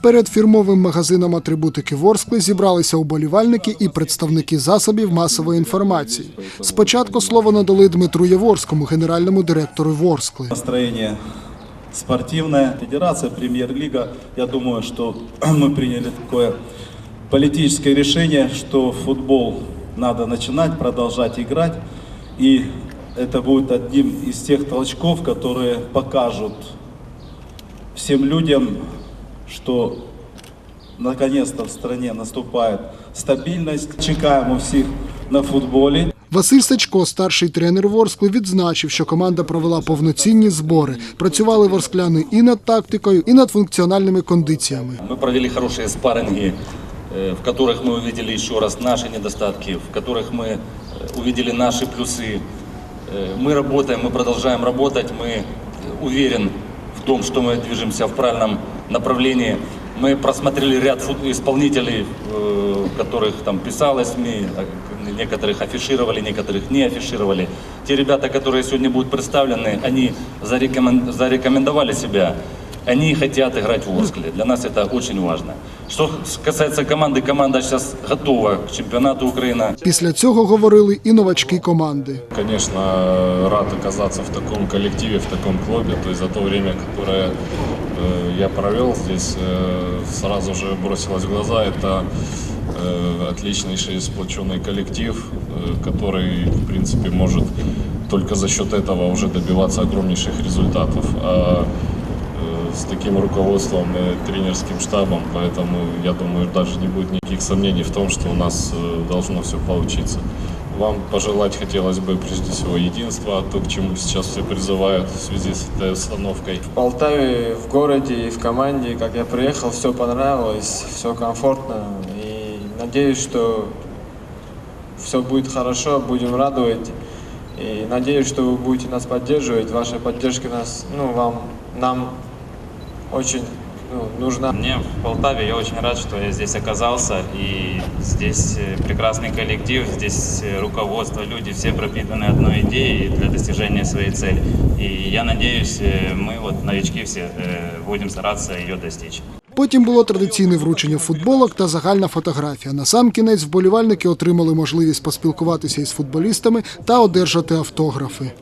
Перед фірмовим магазином атрибутики Ворскли зібралися уболівальники і представники засобів масової інформації. Спочатку слово надали Дмитру Яворському, генеральному директору Ворскли. Настроение спортивное. Федерация, премьер-лига, я думаю, что мы приняли такое политическое решение, что футбол надо начинать, продолжать играть. И это будет одним из тех толчков, которые покажут всем людям, что наконец-то в стране наступает стабильность. Чекаем у всех на футболе. Василь Сачко, старший тренер Ворскли, відзначив, що команда провела повноцінні збори. Працювали ворскляни і над тактикою, і над функціональними кондиціями. Мы провели хорошие спарринги, э, в которых мы увидели еще раз наши недостатки, в которых мы э, увидели наши плюсы. Э, Мы работаем, мы продолжаем работать, мы э, уверен в том, что мы движемся в правильном направлении. Мы просмотрели ряд фут- исполнителей, э, которых там писалось в СМИ, а некоторых афишировали, некоторых не афишировали. Те ребята, которые сегодня будут представлены, они зарекомен- зарекомендовали себя. Они хотят играть в Орскле. Для нас это очень важно. Что касается команды, команда сейчас готова к чемпионату Украины. Після цього говорили і новачки команди. Конечно, рад оказаться в таком коллективе, в таком клубе. То есть за то время, которое э, я провел здесь, э, сразу же бросилось в глаза. Это э, отличнейший сплоченный коллектив, э, который, в принципе, может только за счет этого уже добиваться огромнейших результатов. С таким руководством и тренерским штабом, поэтому я думаю, даже не будет никаких сомнений в том, что у нас э, должно все получиться. Вам пожелать хотелось бы прежде всего единства, то, к чему сейчас все призывают в связи с этой остановкой. В Полтаве, в городе и в команде, как я приехал, все понравилось, все комфортно. И надеюсь, что все будет хорошо, будем радовать. И надеюсь, что вы будете нас поддерживать. Ваша поддержка нас, ну, вам, нам очень ну, нужна. Мне в Полтаве, я очень рад, что я здесь оказался. И здесь э, прекрасный коллектив, здесь э, руководство, люди все пропитаны одной идеей для достижения своей цели. И я надеюсь, э, мы вот новички все э, будем стараться ее достичь. Потім було традиційне вручення футболок та загальна фотографія. На сам кінець вболівальники отримали можливість поспілкуватися із футболістами та одержати автографи.